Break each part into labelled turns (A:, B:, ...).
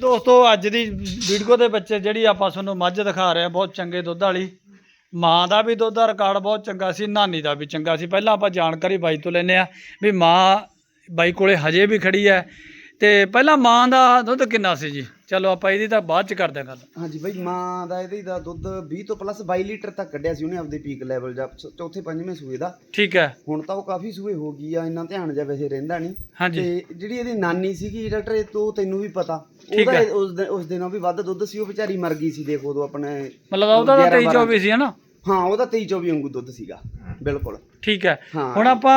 A: ਦੋਸਤੋ, ਅੱਜ ਦੀ ਵੀਡੀਓ ਦੇ ਵਿੱਚ ਜਿਹੜੀ ਆਪਾਂ ਤੁਹਾਨੂੰ ਮੱਝ ਦਿਖਾ ਰਹੇ ਹਾਂ, ਬਹੁਤ ਚੰਗੇ ਦੁੱਧ ਵਾਲੀ। ਮਾਂ ਦਾ ਵੀ ਦੁੱਧ ਦਾ ਰਿਕਾਰਡ ਬਹੁਤ ਚੰਗਾ ਸੀ, ਨਾਨੀ ਦਾ ਵੀ ਚੰਗਾ ਸੀ। ਪਹਿਲਾਂ ਆਪਾਂ ਜਾਣਕਾਰੀ ਬਾਈ ਤੋਂ ਲੈਨੇ ਆ ਵੀ ਮਾਂ ਬਾਈ ਕੋਲੇ ਹਜੇ ਵੀ ਖੜੀ ਹੈ। ਤੇ ਪਹਿਲਾਂ ਮਾਂ ਦਾ ਦੁੱਧ ਕਿੰਨਾ ਸੀ ਜੀ? ਚਲੋ ਆਪਾਂ ਇਹਦੀ ਤਾਂ ਬਾਅਦ ਚ ਕਰਦੇ ਹਾਂ ਗੱਲ।
B: ਹਾਂਜੀ ਬਾਈ ਮਾਂ ਦਾ ਇਹਦੇ ਦਾ ਦੁੱਧ 20 ਤੋਂ ਪਲੱਸ 22 ਲੀਟਰ ਤੱਕ ਕੱਢਿਆ ਸੀ ਉਹਨੇ ਆਪਦੇ ਪੀਕ ਲੈਵਲ ਜਾਂ ਚ- ਚੌਥੇ ਪੰਜਵੇਂ ਸੂਏ ਦਾ।
A: ਠੀਕ ਹੈ।
B: ਹੁਣ ਤਾਂ ਉਹ ਕਾਫੀ ਸੂਏ ਹੋ ਗਈ ਆ ਇੰਨਾ ਧਿਆਨ ਜਿਹਾ ਵੈਸੇ ਰਹਿੰਦਾ ਨਹੀਂ।
A: ਹਾਂਜੀ।
B: ਤੇ ਜਿਹੜੀ ਇਹਦੀ ਨਾਨੀ ਸੀਗੀ ਡਾਕਟਰ ਇਹ ਤੋਂ ਤੈਨੂੰ ਵੀ ਪਤਾ।
A: ਠੀਕ
B: ਉਹਦਾ
A: ਹੈ।
B: ਉਸ ਦਿਨ ਉਸ ਦਿਨੋਂ ਵੀ ਵੱਧ ਦੁੱਧ ਸੀ ਉਹ ਵਿਚਾਰੀ ਮਰ ਗਈ ਸੀ ਦੇਖੋ ਉਦੋਂ ਆਪਣੇ
A: ਮਤਲਬ ਉਹਦਾ ਤਾਂ 23 24 ਸੀ ਹਨਾ
B: ਹਾਂ ਉਹਦਾ 23 24 ਵਾਂਗੂ ਦੁੱਧ ਸੀਗਾ ਬਿਲਕੁਲ।
A: ਠੀਕ ਹੈ।
B: ਹਾਂ।
A: ਹੁਣ ਆਪਾਂ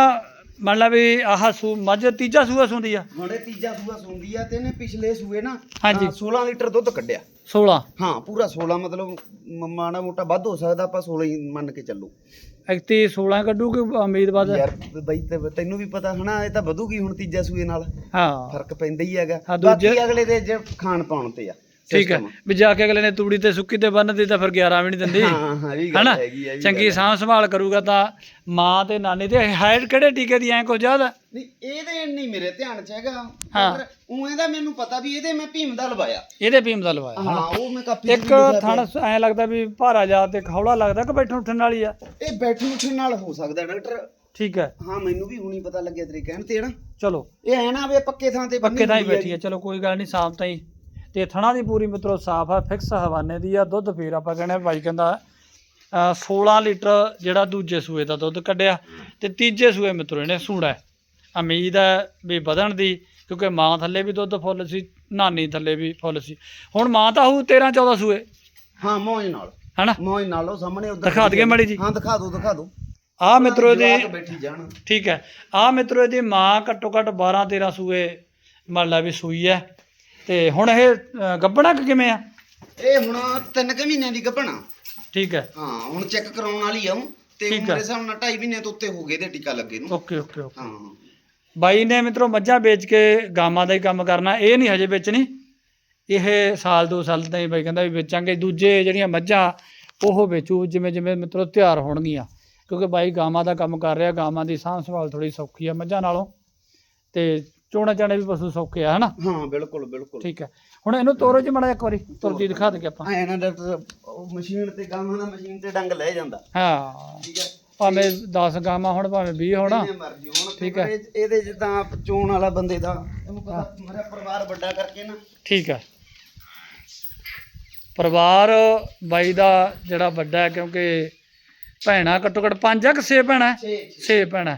A: ਮੰਨ ਲਾ ਵੀ ਆਹ ਸੂ ਮੱਝ ਤੀਜਾ ਸੂਆ ਸੁੰਦੀ ਆ।
B: ਹੁਣ ਇਹ ਤੀਜਾ ਸੂਆ ਸੁੰਦੀ ਆ ਤੇ ਇਹਨੇ ਪਿਛਲੇ ਸੂਏ ਨਾ
A: ਹਾਂਜੀ।
B: ਅ, 16 ਲੀਟਰ ਦੁੱਧ ਕੱਢਿਆ।
A: 16
B: ਹਾਂ ਪੂਰਾ 16 ਮਤਲਬ ਮ- ਮਾੜਾ ਮੋਟਾ ਵੱਧ ਹੋ ਸਕਦਾ ਆਪਾਂ 16 ਹੀ ਮੰਨ ਕੇ ਚੱਲੋ।
A: ਐਕਤੀ 16 ਕੱਢੂ ਕਿ ਉਮੀਦਵਾਰ
B: ਯਾਰ ਬਈ ਤੇ ਤੈਨੂੰ ਵੀ ਪਤਾ ਹਨਾ ਇਹ ਤਾਂ ਵਧੂਗੀ ਹੁਣ ਤੀਜਾ ਸੂਏ ਨਾਲ।
A: ਹਾਂ।
B: ਫ਼ਰਕ ਪੈਂਦਾ ਹੀ ਹੈਗਾ।
A: ਹਾਂ, ਦੂਜੇ-
B: ਬਾਕੀ ਅਗਲੇ ਦੇ ਜੇ ਖਾਣ ਪਾਉਣ ਤੇ ਆ।
A: ਠੀਕ ਹੈ। ਵੀ ਜਾ ਕੇ ਅਗਲੇ ਨੇ ਤੂੜੀ ਤੇ ਸੁੱਕੀ ਤੇ ਬੰਨਦੀ ਤਾਂ ਫਿਰ 11 ਵੀ ਨਹੀਂ ਦਿੰਦੀ।
B: ਹਾਂ ਹਾਂ ਇਹ ਗੱਲ ਹੈਗੀ ਵੀ
A: ਚੰਗੀ ਸਾਂਭ ਸੰਭਾਲ ਕਰੂਗਾ ਤਾਂ ਮਾਂ ਤੇ ਨਾਨੀ ਤੇ ਹਾਈਟ ਕਿਹੜੇ ਟੀਕੇ ਦੀ ਐ ਕੁਝ ਜ਼ਿਆਦਾ
B: ਨਹੀਂ ਇਹਦੇ ਨਹੀਂ ਮੇਰੇ ਧਿਆਨ ਚ ਹੈਗਾ।
A: ਹਾਂ।
B: ਪਰ ਉਹ ਇਹਦਾ ਮੈਨੂੰ ਪਤਾ ਵੀ ਇਹਦੇ ਮੈਂ ਭੀਮ ਦਾ ਲਵਾਇਆ।
A: ਇਹਦੇ ਭੀਮ ਦਾ ਲਵਾਇਆ
B: ਹਾਂ ਉਹ ਮੈਂ ਕਾਪੀ
A: ਇੱਕ ਥਣ ਐ ਲੱਗਦਾ ਵੀ ਭਾਰਾ ਜਾ ਤੇ ਖੌਲਾ ਲੱਗਦਾ ਕਿ ਬੈਠਣ ਉੱਠਣ ਵਾਲੀ ਆ?
B: ਇਹ ਬੈਠਣ ਉੱਠਣ ਨਾਲ ਹੋ ਸਕਦਾ ਡਾਕਟਰ।
A: ਠੀਕ ਹੈ।
B: ਹਾਂ ਮੈਨੂੰ ਵੀ ਹੁਣੀ ਪਤਾ ਲੱਗਿਆ ਤੇਰੇ ਕਹਿਣ ਤੇ ਨਾ
A: ਚਲੋ।
B: ਇਹ ਐ ਨਾ ਵੀ ਪੱਕੇ ਥਾਂ ਤੇ
A: ਪੱਕੇ ਤਾਂ ਹੀ ਬੈਠੀ ਆ। ਚਲੋ ਕੋਈ ਗੱਲ ਨਹੀਂ ਸਾਫ਼ ਤਾਂ ਹੀ। ਤੇ ਥਣਾ ਦੀ ਪੂਰੀ ਮਿੱਤਰੋ ਸਾਫ਼ ਆ ਫਿਕਸ ਹਵਾਨੇ ਦੀ ਆ ਦੁੱਧ ਫੇਰ ਆਪਾਂ ਕਹਿੰਦੇ ਭਾਈ ਕਹਿੰਦਾ ਅ, 16 ਲੀਟਰ ਜਿਹੜਾ ਦੂਜੇ ਸੂਏ ਦਾ ਦੁੱਧ ਕੱਢਿਆ ਤੇ ਤੀਜੇ ਸੂਏ ਮਿੱਤਰੋ ਇਹਨੇ ਸੂਣਾ ਹੈ। ਉਮੀਦ ਹੈ ਵੀ ਵਧਣ ਦੀ ਕਿਉਂਕਿ ਮਾਂ ਥੱਲੇ ਵੀ ਦੁੱਧ ਫੁੱਲ ਸੀ ਨਾਨੀ ਥੱਲੇ ਵੀ ਫੁੱਲ ਸੀ। ਹੁਣ ਮਾਂ ਤਾਂ ਹੋਊ 13 14 ਸੂਏ।
B: ਹਾਂ ਮੌਜ ਨਾਲ।
A: ਹਨਾ?
B: ਮੌਜ ਨਾਲ ਉਹ ਸਾਹਮਣੇ ਉਧਰ
A: ਦਿਖਾ ਦਈਏ ਮਾੜੀ ਜੀ
B: ਹਾਂ ਦਿਖਾ ਦੋ ਦਿਖਾ ਦੋ।
A: ਆ ਮਿੱਤਰੋ ਇਹਦੀ ਠੀਕ ਹੈ। ਆ ਮਿੱਤਰੋ ਇਹਦੀ ਮਾਂ ਘੱਟੋ ਘੱਟ 12 13 ਸੂਏ ਮੰਨ ਲਾ ਵੀ ਸੂਈ ਹੈ। ਤੇ ਹੁਣ ਇਹ ਅ, ਗੱਭਣਾ ਕਿ ਕਿਵੇਂ ਆ?
B: ਇਹ ਹੁਣ ਤਿੰਨ ਕੁ ਮਹੀਨਿਆਂ ਦੀ ਗੱਭਣਾ
A: ਠੀਕ ਹੈ।
B: ਹਾਂ ਹੁਣ ਚੈੱਕ ਕਰਾਉਣ ਵਾਲੀ ਆ ਉਹ ਤੇ
A: ਠੀਕ ਆ।
B: ਮੇਰੇ ਹਿਸਾਬ ਨਾਲ 2.5 ਮਹੀਨੇ ਤੋਂ ਉੱਤੇ ਹੋ ਗਏ ਤੇ ਟੀਕਾ ਲੱਗੇ ਨੂੰ।
A: Okay okay okay.
B: ਹਾਂ।
A: ਬਾਈ ਨੇ ਮਿੱਤਰੋ ਮੱਝਾਂ ਵੇਚ ਕੇ ਗਾਵਾਂ ਦਾ ਹੀ ਕੰਮ ਕਰਨਾ ਇਹ ਨਹੀਂ ਹਜੇ ਵੇਚਣੀ। ਇਹ ਸਾਲ ਦੋ ਸਾਲ ਤਾਂ ਹੀ ਬਾਈ ਕਹਿੰਦਾ ਵੀ ਵੇਚਾਂਗੇ ਦੂਜੇ ਜਿਹੜੀਆਂ ਮੱਝਾਂ ਉਹ ਵੇਚੂ ਜਿਵੇਂ ਜਿਵੇਂ ਮਿੱਤਰੋ ਤਿਆਰ ਹੋਣਗੀਆਂ। ਕਿਉਂਕਿ ਬਾਈ ਗਾਵਾਂ ਦਾ ਕੰਮ ਕਰ ਰਿਹਾ ਗਾਵਾਂ ਦੀ ਸਾਂਭ ਸੰਭਾਲ ਥੋੜੀ ਸੌਖੀ ਆ ਮੱਝਾਂ ਨਾਲੋਂ। ਤੇ ਚੋਣਾ ਚਾਣੇ ਵੀ ਪਸ਼ੂ ਸੌਖੇ ਆ ਹਨਾ?
B: ਹਾਂ ਬਿਲਕੁਲ ਬਿਲਕੁਲ।
A: ਠੀਕ ਹੈ। ਹੁਣ ਇਹਨੂੰ ਤੋਰੋ ਜੀ ਮੜਾ ਇੱਕ ਵਾਰੀ ਤੁਰਦੀ ਦਿਖਾ ਦੇ ਆਪਾਂ।
B: ਐ ਨਾ ਡਾਕਟਰ ਉਹ ਮਸ਼ੀਨ ਤੇ ਕੰਮ ਨਾ ਮਸ਼ੀਨ ਤੇ ਡੰਗ ਲੈ ਜਾਂਦਾ।
A: ਹਾਂ।
B: ਠੀਕ ਹੈ।
A: ਭਾਵੇਂ 10 ਗਾਵਾਂ ਹੁਣ ਭਾਵੇਂ 20 ਹੋਣ।
B: ਜਿੰਨੇ ਮਰਜ਼ੀ ਹੁਣ
A: ਠੀਕ ਹੈ।
B: ਇਹ- ਇਹਦੇ ਜਿੱਦਾਂ ਚੋਣ ਵਾਲਾ ਬੰਦੇ ਦਾ ਇਹਨੂੰ ਪਤਾ ਮੇਰਾ ਪਰਿਵਾਰ ਵੱਡਾ ਕਰਕੇ ਨਾ।
A: ਠੀਕ ਹੈ। ਪਰਿਵਾਰ ਬਾਈ ਦਾ ਜਿਹੜਾ ਵੱਡਾ ਹੈ ਕਿਉਂਕਿ ਭੈਣਾਂ ਘੱਟੋ ਘੱਟ ਪੰਜ ਆ ਕਿ ਛੇ ਭੈਣਾਂ?
B: 6
A: ਛੇ ਭੈਣਾਂ।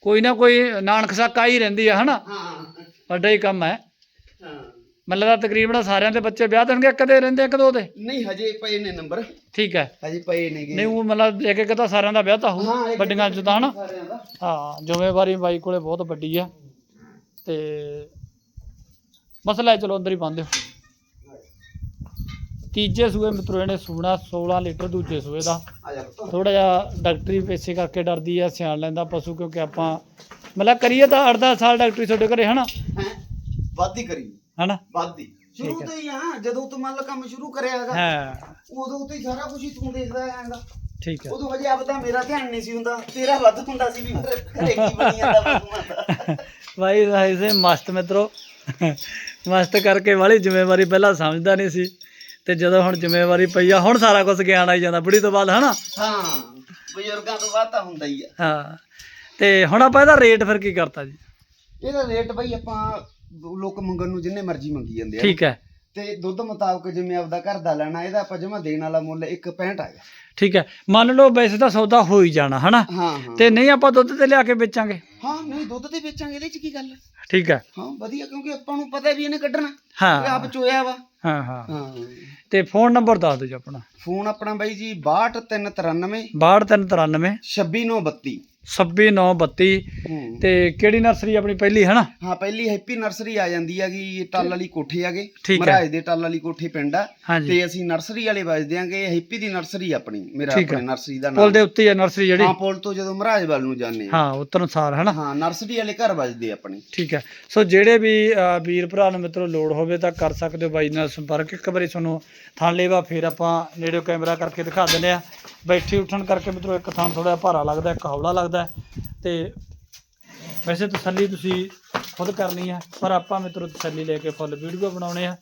A: ਕੋਈ ਨਾ ਕੋਈ ਨਾਨਕ ਸਾਕਾ ਹੀ ਰਹਿੰਦੀ ਆ ਹਨਾ?
B: ਹਾਂ।
A: ਵੱਡਾ ਹੀ ਕੰਮ ਹੈ।
B: ਹਾਂ।
A: ਮਤਲਬ ਦਾ ਤਕਰੀਬਨ ਸਾਰਿਆਂ ਦੇ ਬੱਚੇ ਵਿਆਹ ਦੇਣਗੇ ਕਦੇ ਰਹਿੰਦੇ ਆ, ਕਦੋਂ ਦੇ
B: ਨਹੀਂ ਹਜੇ ਪਏ ਨੇ ਨੰਬਰ।
A: ਠੀਕ ਹੈ।
B: ਹਜੇ ਪਏ ਨੇਗੇ।
A: ਨਹੀਂ ਉਹ ਮਤਲਬ ਇੱਕ ਇੱਕ ਤਾਂ ਸਾਰਿਆਂ ਦਾ ਵਿਆਹ ਤਾਂ
B: ਹਾਂ,
A: ਹੋਊ
B: ਇੱਕ-
A: ਵੱਡੀਆਂ ਚ ਤਾਂ ਹਨਾ?
B: ਸਾਰਿਆਂ ਦਾ।
A: ਹਾਂ ਜ਼ਿੰਮੇਵਾਰੀ ਬਾਈ ਕੋਲੇ ਬਹੁਤ ਵੱਡੀ ਆ। ਤੇ ਮਸਲਾ ਹੈ ਚਲੋ ਅੰਦਰ ਹੀ ਬੰਦ ਦਿਓ। ਤੀਜੇ ਸੂਏ ਮਿੱਤਰੋ ਇਹਨੇ ਸੂਣਾ 16 ਲੀਟਰ ਦੂਜੇ ਸੂਏ ਦਾ। ਥੋੜਾ ਜਿਹਾ ਡਾਕਟਰੀ ਪੈਸੇ ਕਰਕੇ ਡਰਦੀ ਆ ਸਿਆਣ ਲੈਂਦਾ ਪਸ਼ੂ ਕਿਉਂਕਿ ਆਪਾਂ ਮਤਲਬ ਕਰੀਏ ਤਾਂ 8-10 ਸਾਲ ਡਾਕਟਰੀ ਤੁਹਾਡੇ ਘਰੇ ਹਨਾ?
B: ਹੀ? ਕਰੀ
A: ਹਨਾ?
B: ਵੱਧ ਹੀ। ਸ਼ੁਰੂ ਤੋਂ ਹੀ ਆ ਜਦੋਂ ਤੂੰ ਮੰਨ ਲਾ ਕੰਮ ਸ਼ੁਰੂ ਕਰਿਆ ਹੈਗਾ
A: ਹਾਂ।
B: ਉਦੋਂ ਤੋਂ ਹੀ ਸਾਰਾ ਕੁਝ ਹੀ ਤੂੰ ਦੇਖਦਾ ਆਂਗਾ
A: ਠੀਕ ਹੈ।
B: ਉਦੋਂ ਹਜੇ ਆਪ ਤਾਂ ਮੇਰਾ ਧਿਆਨ ਨਹੀਂ ਸੀ ਹੁੰਦਾ ਤੇਰਾ ਵੱਧ ਹੁੰਦਾ ਸੀ ਵੀ ਘਰੇ ਕੀ ਬਣੀ ਜਾਂਦਾ ਪਸ਼ੂਆਂ ਦਾ
A: ਭਾਈ ਐਸੇ ਮਸਤ ਮਿੱਤਰੋ। ਮਸਤ ਕਰਕੇ ਵਾਲੀ ਜ਼ਿੰਮੇਵਾਰੀ ਪਹਿਲਾਂ ਸਮਝਦਾ ਨਹੀਂ ਸੀ। ਤੇ ਜਦੋਂ ਹੁਣ ਜ਼ਿੰਮੇਵਾਰੀ ਪਈ ਆ ਹੁਣ ਸਾਰਾ ਕੁਝ ਗਿਆਨ ਆਈ ਜਾਂਦਾ ਬੁੜੀ ਤੋਂ ਬਾਅਦ ਹਨਾ?
B: ਹਾਂ ਬਜ਼ੁਰਗਾਂ ਤੋਂ ਬਾਅਦ ਤਾਂ ਹੁੰਦਾ ਹੀ ਆ।
A: ਹਾਂ ਤੇ ਹੁਣ ਆਪਾਂ ਇਹਦਾ ਰੇਟ ਫਿਰ ਕੀ ਕਰਤਾ ਜੀ?
B: ਇਹਦਾ ਰੇਟ ਬਈ ਆਪਾਂ ਲੋਕ ਮੰਗਣ ਨੂੰ ਜਿੰਨੇ ਮਰਜ਼ੀ ਮੰਗੀ ਜਾਂਦੇ ਆ।
A: ਠੀਕ ਹੈ।
B: ਤੇ ਦੁੱਧ ਮੁਤਾਬਕ ਜਿਵੇਂ ਆਪਦਾ ਘਰ ਦਾ ਲੈਣਾ ਇਹਦਾ ਆਪਾਂ ਜਮਾ ਦੇਣ ਵਾਲਾ ਮੁੱਲ 1.65 ਹੈਗਾ
A: ਠੀਕ ਹੈ। ਮੰਨ ਲਓ ਵੈਸੇ ਤਾਂ ਸੌਦਾ ਹੋ ਹੀ ਜਾਣਾ ਹਨਾ? ਤੇ ਨਹੀਂ ਆਪਾਂ ਦੁੱਧ ਤੇ ਲਿਆ ਕੇ ਵੇਚਾਂਗੇ?
B: ਹਾਂ ਨਹੀਂ ਦੁੱਧ ਤੇ ਵੇਚਾਂਗੇ ਇਹਦੇ ਚ ਕੀ ਗੱਲ?
A: ਠੀਕ ਹੈ।
B: ਹਾਂ ਵਧੀਆ ਕਿਉਂਕਿ ਆਪਾਂ ਨੂੰ ਪਤਾ ਵੀ ਇਹਨੇ ਕੱਢਣਾ।
A: ਹਾਂ।
B: ਆਪ ਚੋਇਆ ਵਾ।
A: ਹਾਂ ਹਾਂ।
B: ਹਾਂ।
A: ਤੇ ਫੋਨ ਨੰਬਰ ਦੱਸ ਦਿਓ ਜੀ ਆਪਣਾ।
B: ਫੋਨ ਆਪਣਾ ਬਾਈ ਜੀ 62393
A: 6293
B: 26932
A: 26932
B: ਹੂੰ।
A: ਤੇ ਕਿਹੜੀ ਨਰਸਰੀ ਆਪਣੀ ਪਹਿਲੀ ਹਨਾ?
B: ਹਾਂ ਪਹਿਲੀ ਹੈਪੀ ਨਰਸਰੀ ਆ ਜਾਂਦੀ ਹੈਗੀ ਟੱਲ ਵਾਲੀ ਕੋਠੇ ਆਗੇ
A: ਠੀਕ ਹੈ।
B: ਮਹਾਰਾਜ ਦੇ ਟੱਲ ਵਾਲੀ ਕੋਠੇ ਪਿੰਡ ਆ।
A: ਹਾਂਜੀ।
B: ਤੇ ਅਸੀਂ ਨਰਸਰੀ ਵਾਲੇ ਵੱਜਦੇ ਆਂਗੇ ਹੈਪੀ ਦੀ ਨਰਸਰੀ ਆਪਣੀ ਮੇਰਾ
A: ਠੀਕ ਹੈ।
B: ਆਪਣੇ ਨਰਸਰੀ ਦਾ
A: ਪੁਲ
B: ਨਾਮ।
A: ਦੇ ਉੱਤੇ ਹੀ ਹੈ ਨਰਸਰੀ ਜਿਹੜੀ?
B: ਹਾਂ ਪੁਲ ਤੋਂ ਜਦੋਂ ਮਹਾਰਾਜ ਵੱਲ ਨੂੰ ਜਾਂਦੇ ਆ।
A: ਹਾਂ ਉੱਤਰ ਅਨੁਸਾਰ ਹਨਾ?
B: ਹਾਂ ਨਰਸਰੀ ਵਾਲੇ ਘਰ ਵੱਜਦੇ ਆਪਣੀ।
A: ਠੀਕ ਹੈ। ਸੋ ਜਿਹੜੇ ਵੀ ਅ, ਵੀਰ ਭਰਾ ਨੂੰ ਮਿੱਤਰੋ ਲੋੜ ਹੋਵੇ ਤਾਂ ਕਰ ਸਕਦੇ ਹੋ ਬਾਈ ਨਾਲ ਸੰਪਰਕ। ਇੱਕ ਵਾਰੀ ਤੁਹਾਨੂੰ ਥਾਂ ਲੇਵਾ ਫਿਰ ਆਪਾਂ ਨੇੜਿਓ ਕੈਮਰਾ ਕਰਕੇ ਦਿਖਾ ਦਿੰਦੇ ਆ ਬੈਠੀ ਉੱਠਣ ਕਰਕੇ ਮਿੱਤਰੋ ਇੱਕ ਥਾਂ ਥੋੜਾ ਭਾਰਾ ਲੱਗਦਾ, ਇੱਕ ਹੌਲਾ ਲੱਗਦਾ ਹੈ। ਤੇ ਵੈਸੇ ਤਸੱਲੀ ਤੁਸੀਂ ਖੁਦ ਕਰਨੀ ਹੈ, ਪਰ ਆਪਾਂ ਮਿੱਤਰੋ ਤਸੱਲੀ ਲੈ ਕੇ ਫੁੱਲ ਵੀਡੀਓ ਬਣਾਉਣੇ ਆ।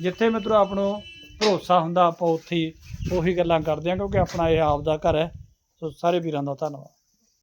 A: ਜਿੱਥੇ ਮਿੱਤਰੋ ਆਪਣੋ ਭਰੋਸਾ ਹੁੰਦਾ, ਆਪਾਂ ਉੱਥੇ ਹੀ ਉਹੀ ਗੱਲਾਂ ਕਰਦੇ ਹਾਂ, ਕਿਉਂਕਿ ਆਪਣਾ ਇਹ ਆਪ ਦਾ ਘਰ ਹੈ। ਸੋ ਸਾਰੇ ਵੀਰਾਂ ਦਾ ਧੰਨਵਾਦ।